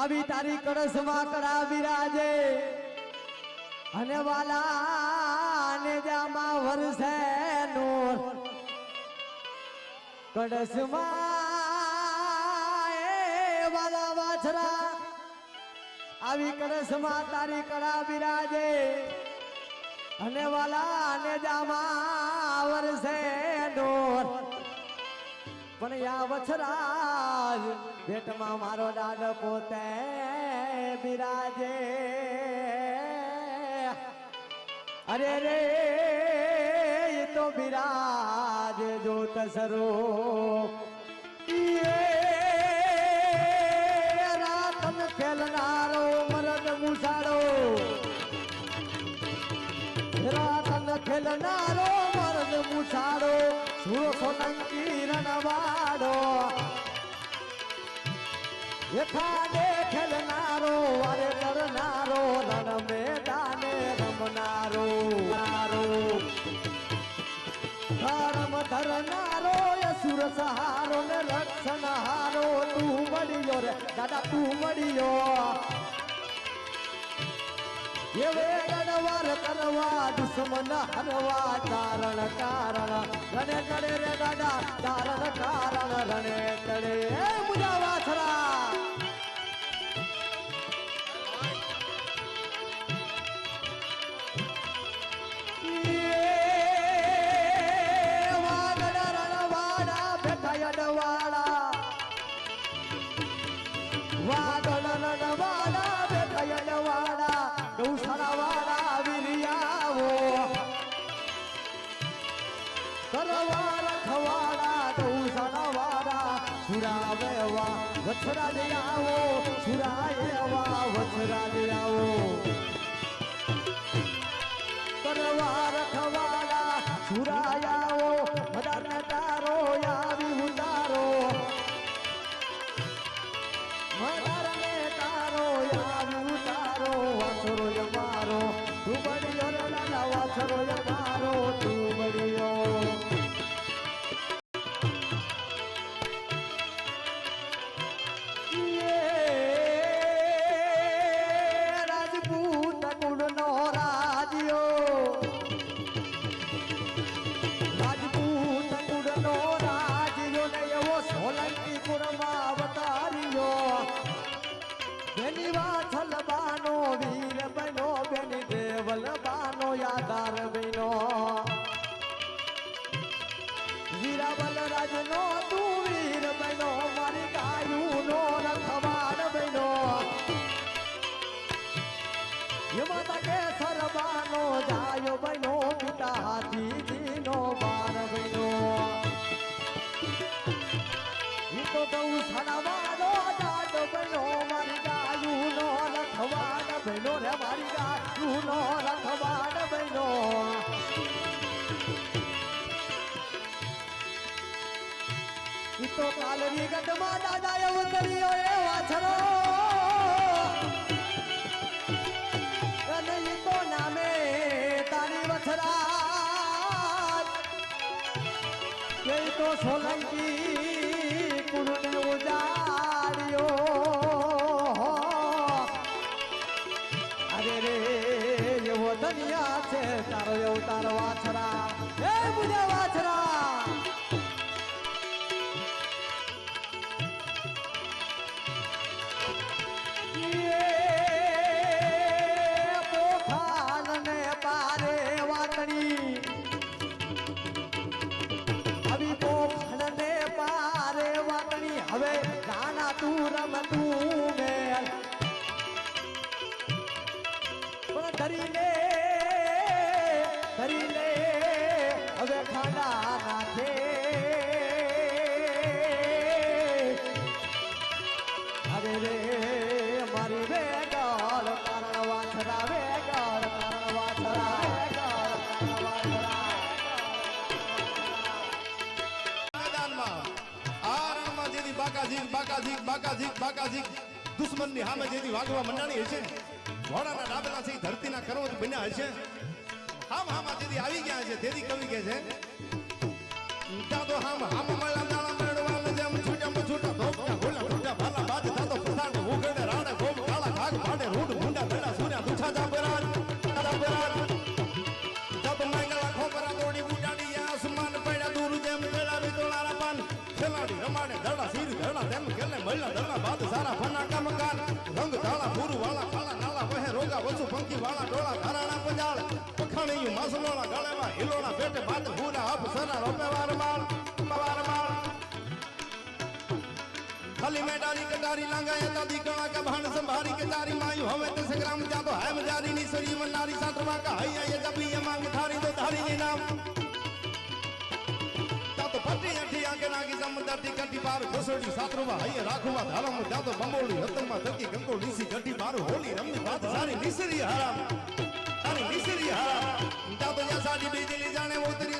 આવી તારી કળશમાં કરા બિરાજે. અને વાલા ને જામાં વરસે નોર. કળશમાં એ વાલા વાછરા. આવી કળશમાં તારી કળા બિરાજે. અને વાલા ને જામાં વરસે નૂર. પણ યા વછરાજ ભેટમાં મારો દાદ પોતે બિરાજે. અરે રે એ તો બિરાજ જો તસરો રાતન ખેલનારો, મરદ મુસાડો. રાતન ખેલનારો, મરદ મુસાડો. સુરો સોલંકી રણવાડો યથાડે ખેલનારો અરે કરનારો રણ મેદાને રમનારો. નારો ધર્મ ધરનારો અસુર સહારો ને રક્ષણ હારો. તું મળ્યો રે, દાદા, તું મળ્યો. એવે ગણવાર કરવા દુશ્મન હરવા ચારણ કારણ, રણે ચડે રે દાદા ચારણ કારણ, રણે ચડે ગૌશાળા વાળા વિરિયાવો કરવા રખવાડા ગૌશાળા વાળા સુરાવે વા વછરા દે આવો, સુરાય વા વછરા દે આવો. કરવા રખવાડા સુરાયાઓ મદારને તો કાલની ગઢમાં દાદા એવું કર્યો એ વાછરો. અને તો નામે તારી વછરા એ તો સોલંકી ધરી લે ધરી લે હવે ખાડા નાખે અરે રે મારી વેગળ, કારણ વાછરા રે ગાળ કારણ વાછરા. બાકાજી બાકાજી બાકાજી બાકાજી દુશ્મનની સામે જેથી વાગવા મંડાણી હશે ઘોડાના ડાબલા થી ધરતીના કરવત બન્યા હશે. હામ હામા જેથી આવી ગયા છે તેથી કવિ કે છે. ત્યાં તો હામ. પખાણીયું માસલોણા ગળેમાં હિલોણા બેટે ભાત ભૂરા હપ સરા રોપે વાર માળ વાર માળ ખાલી મેડારી કટારી લાંગા હતા દીકણા કા ભાણ સંભારી કે તારી માયુ હવે તે સંગ્રામ જા તો હે મજારી ની સરી મનારી સાતવા કા હૈયા એ જબી એ માંગ થારી તો ધારી ની નામ તા તો પટ્ટી અઠી આગે નાગી સમંદર થી કટી બાર ઘસોડી સાતરવા હૈયા રાખવા ધારમ જા તો બંબોળી હતમાં ધકી ગંગો લીસી કટી બાર હોલી રમની વાત સારી નિસરી હારામ બીજલી જાણે ઉતરી